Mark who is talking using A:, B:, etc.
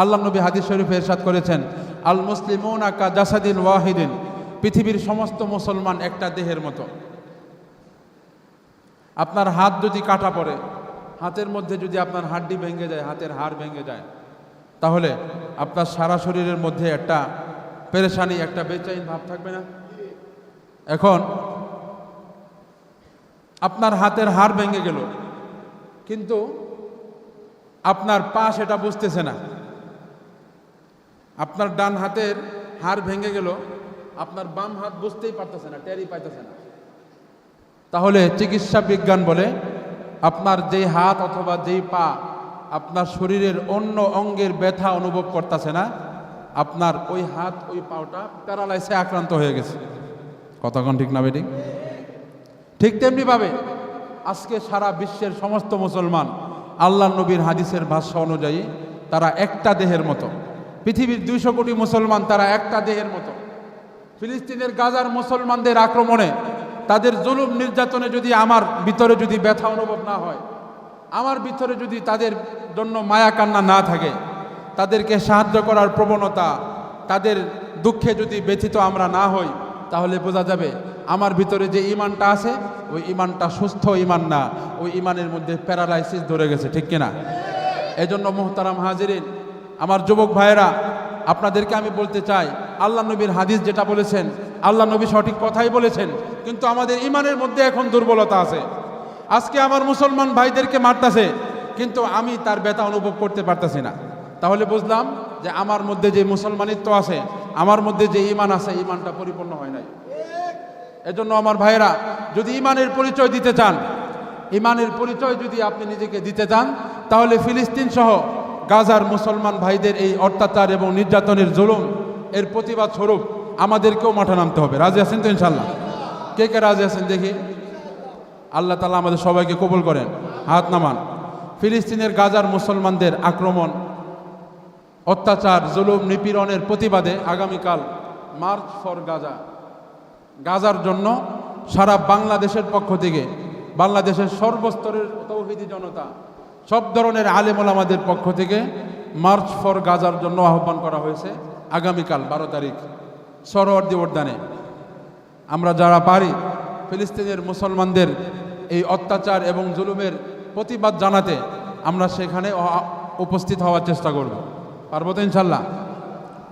A: আল্লাহ নবী হাদিস শরীফে এরশাদ করেছেন আল মুসলিমুন আকা জাসাদিন ওয়াহিদিন, পৃথিবীর সমস্ত মুসলমান একটা দেহের মতো। আপনার হাত যদি কাটা পড়ে, হাতের মধ্যে যদি আপনার হাড্ডি ভেঙে যায়, হাতের হাড় ভেঙে যায়, তাহলে আপনার সারা শরীরের মধ্যে একটা পেরেশানি, একটা বেচাইন ভাব থাকবে না? এখন আপনার হাতের হাড় ভেঙে গেল, কিন্তু আপনার পা সেটা বুঝতেছে না। আপনার ডান হাতের হাড় ভেঙে গেল, আপনার বাম হাত বুঝতেই পারতেছে না, টেরই পাইতেছে না। তাহলে চিকিৎসা বিজ্ঞান বলে, আপনার যেই হাত অথবা যেই পা আপনার শরীরের অন্য অঙ্গের ব্যথা অনুভব করতেছে না, আপনার ওই হাত, ওই পাওটা প্যারালাইসে আক্রান্ত হয়ে গেছে। কতক্ষণ ঠিক না বেটি? ঠিক তেমনিভাবে আজকে সারা বিশ্বের সমস্ত মুসলমান আল্লাহ নবীর হাদিসের ভাষ্য অনুযায়ী তারা একটা দেহের মতো পৃথিবীর দুইশো কোটি মুসলমান তারা একটা দেহের মতো। ফিলিস্তিনের গাজার মুসলমানদের আক্রমণে তাদের জুলুম নির্যাতনে যদি আমার ভিতরে যদি ব্যথা অনুভব না হয়, আমার ভিতরে যদি তাদের জন্য মায়া কান্না না থাকে, তাদেরকে সাহায্য করার প্রবণতা, তাদের দুঃখে যদি ব্যথিত আমরা না হই, তাহলে বোঝা যাবে আমার ভিতরে যে ইমানটা আছে, ওই ইমানটা সুস্থ ইমান না। ওই ইমানের মধ্যে প্যারালাইসিস ধরে গেছে, ঠিক কিনা? এজন্য মোহতারাম হাজিরিন আমার যুবক ভাইয়েরা, আপনাদেরকে আমি বলতে চাই, আল্লাহ নবীর হাদিস যেটা বলেছেন, আল্লাহ নবী সঠিক কথাই বলেছেন, কিন্তু আমাদের ইমানের মধ্যে এখন দুর্বলতা আছে। আজকে আমার মুসলমান ভাইদেরকে মারতাছে, কিন্তু আমি তার ব্যথা অনুভব করতে পারতাছি না। তাহলে বুঝলাম যে আমার মধ্যে যে মুসলমানিত্ব আছে, আমার মধ্যে যে ইমান আছে, ইমানটা পরিপূর্ণ হয় নাই। এজন্য আমার ভাইয়েরা, যদি ইমানের পরিচয় দিতে চান, ইমানের পরিচয় যদি আপনি নিজেকে দিতে চান, তাহলে ফিলিস্তিন সহ গাজার মুসলমান ভাইদের এই অত্যাচার এবং নির্যাতনের জুলুম, এর প্রতিবাদ স্বরূপ আমাদেরকেও মাঠে নামতে হবে। রাজি আছেন তো ইনশাল্লাহ কে কে রাজি আছেন দেখি? আল্লাহ তালা আমাদের সবাইকে কবুল করেন। হাত নামান। ফিলিস্তিনের গাজার মুসলমানদের আক্রমণ, অত্যাচার, জুলুম, নিপীড়নের প্রতিবাদে আগামীকাল মার্চ ফর গাজা। গাজার জন্য সারা বাংলাদেশের পক্ষ থেকে বাংলাদেশের সর্বস্তরের তৌহিদি জনতা সব ধরনের আলেমল আমাদের পক্ষ থেকে মার্চ ফর গাজার জন্য আহ্বান করা হয়েছে আগামীকাল বারো তারিখ সরোয়ার্দি উদ্যানে আমরা যারা পারি, ফিলিস্তিনের মুসলমানদের এই অত্যাচার এবং জুলুমের প্রতিবাদ জানাতে আমরা সেখানে উপস্থিত হওয়ার চেষ্টা করব। পার্বত ইনশাল্লাহ?